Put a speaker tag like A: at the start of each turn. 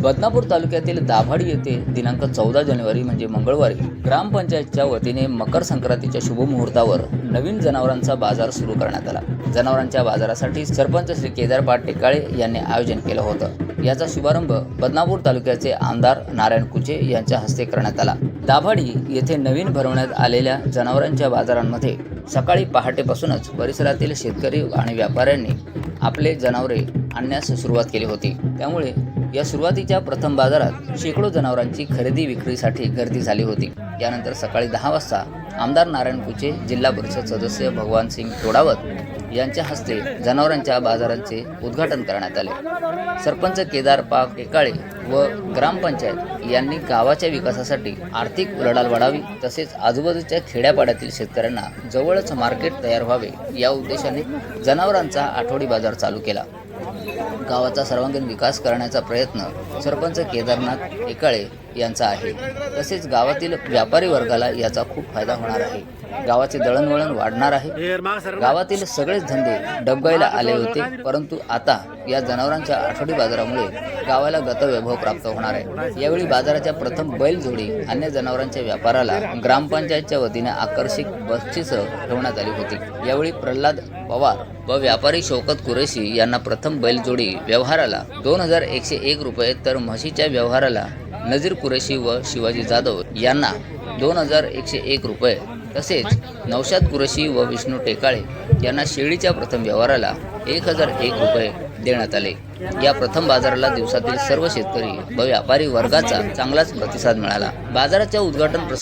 A: बदनापूर तालुक्यातील दाभाडी येथे दिनांक चौदा जानेवारी म्हणजे मंगळवारी ग्रामपंचायतच्या वतीने मकर संक्रांतीच्या शुभमुहूर्तावर नवीन जनावरांचा बाजार सुरू करण्यात आला. जनावरांच्या बाजारासाठी सरपंच श्री केदारपाट टेकाळे यांनी आयोजन केलं होतं. याचा शुभारंभ बदनापूर तालुक्याचे आमदार नारायण कुचे यांच्या हस्ते करण्यात आला. दाभाडी येथे नवीन भरवण्यात आलेल्या जनावरांच्या बाजारांमध्ये सकाळी पहाटेपासूनच परिसरातील शेतकरी आणि व्यापाऱ्यांनी आपले जनावरे आणण्यास सुरुवात केली होती. त्यामुळे या सुरुवातीच्या प्रथम बाजारात शेकडो जनावरांची खरेदी विक्रीसाठी गर्दी झाली होती. यानंतर सकाळी दहा वाजता आमदार नारायण कुचे जिल्हा परिषद सदस्य भगवान सिंग तोडावत यांच्या हस्ते जनावरांच्या बाजारांचे उद्घाटन करण्यात आले. सरपंच केदार पाक एकाळे व ग्रामपंचायत यांनी गावाच्या विकासासाठी आर्थिक उलाढाल वाढावी तसेच आजूबाजूच्या खेड्यापाड्यातील शेतकऱ्यांना जवळच मार्केट तयार व्हावे या उद्देशाने जनावरांचा आठवडी बाजार चालू केला. गावाचा सर्वांगीण विकास करण्याचा प्रयत्न सरपंच केदारनाथ एकाळे यांचा आहे. तसेच गावातील व्यापारी वर्गाला याचा खूप फायदा होणार आहे. गावाचे दळणवळण वाढणार आहे. गावातील सगळेच धंदे डबगाईला आले होते परंतु आता या जनावरांच्या आठवडी बाजारामुळे गावाला गतवैभव प्राप्त होणार आहे. यावेळी बाजाराच्या प्रथम बैलजोडी अन्य जनावरांच्या व्यापाराला ग्रामपंचायतच्या वतीने आकर्षक बक्षीसं ठेवण्यात आली होती. यावेळी प्रल्हाद पवार व व्यापारी शौकत कुरेशी यांना प्रथम बैलजोडी व्यवहाराला दोन हजार एकशे एक रुपये तर म्हशीच्या व्यवहाराला नजीर कुरेशी व शिवाजी जाधव यांना दोन हजार एकशे एक रुपये तसेच नौशाद कुरशी व विष्णू टेकाळे यांना शेळीच्या प्रथम व्यवहाराला एक हजार एक रुपये देण्यात आले. या प्रथम बाजाराला दिवसातील सर्व शेतकरी व व्यापारी वर्गाचा चांगलाच प्रतिसाद मिळाला. बाजाराच्या उद्घाटन प्रस